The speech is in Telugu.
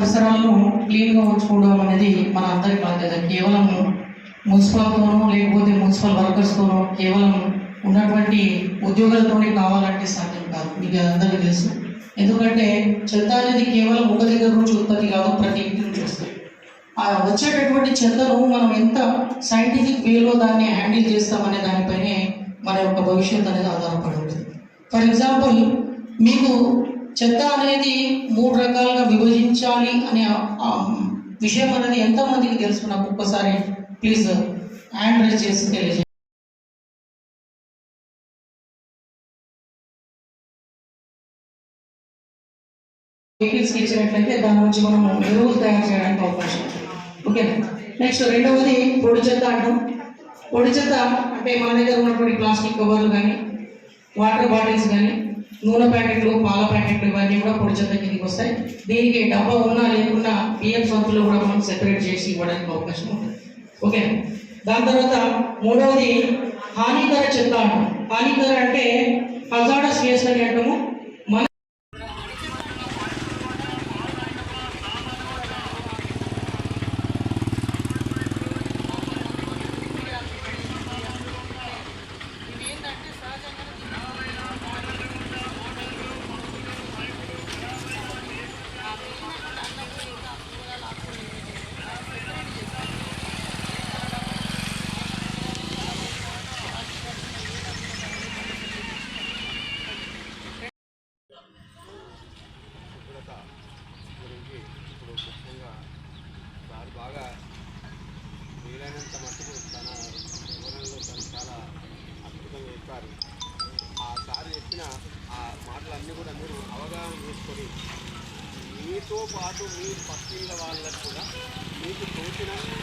పరిసరాలను క్లీన్గా ఉంచుకోవడం అనేది మన అందరి బాధ్యత. కేవలం మున్సిపల్తోనో లేకపోతే మున్సిపల్ వర్కర్స్తోనో కేవలం ఉన్నటువంటి ఉద్యోగులతోనే కావాలంటే సాధ్యం కాదు. మీకు అందరికీ తెలుసు. ఎందుకంటే చెత్త అనేది కేవలం ఒక దగ్గర నుంచి ఉత్పత్తి కాదు ప్రతి ఇంటి నుంచి వస్తుంది. ఆ వచ్చేటటువంటి చెత్తను మనం ఎంత సైంటిఫిక్ వేలో దాన్ని హ్యాండిల్ చేస్తామనే దానిపైనే మన యొక్క భవిష్యత్తు అనేది ఆధారపడి ఉంటుంది. ఫర్ ఎగ్జాంపుల్ మీకు చెత్త అనేది మూడు రకాలుగా విభజించాలి అనే విషయం అనేది ఎంతమందికి తెలుసు. నాకు ఒక్కసారి ప్లీజ్ హ్యాండ్ రైజ్ చేసి తెలియజేయండి. వెహికల్స్కి ఇచ్చినట్లయితే దాని నుంచి మనం ఎరువులు తయారు చేయడానికి అవకాశం ఓకే నెక్స్ట్ రెండవది పొడి చెత్త అంటాం. పొడి చెత్త అంటే మన దగ్గర ఉన్నటువంటి ప్లాస్టిక్ కవర్లు కానీ వాటర్ బాటిల్స్ కానీ నూనె ప్యాకెట్లు పాల ప్యాకెట్లు ఇవన్నీ కూడా పొడి చెత్త కిందకి వస్తాయి. దీనికి డబ్బా ఉన్నా లేకున్నా పిఎం సంతులు కూడా మనం సెపరేట్ చేసి ఇవ్వడానికి అవకాశం ఉంటుంది ఓకే? దాని తర్వాత మూడవది హానికర చెత్త హానికర అంటే హజాడస్ వేస్ట్ అని అంటాము. వీలైనంత మట్టుకు తన వివరణలో తను చాలా అద్భుతంగా చెప్పారు. ఆ సార్ చెప్పిన ఆ మాటలన్నీ కూడా మీరు అవగాహన చేసుకొని మీతో పాటు మీ పక్కిళ్ళ వాళ్ళకు కూడా మీకు తోచినంత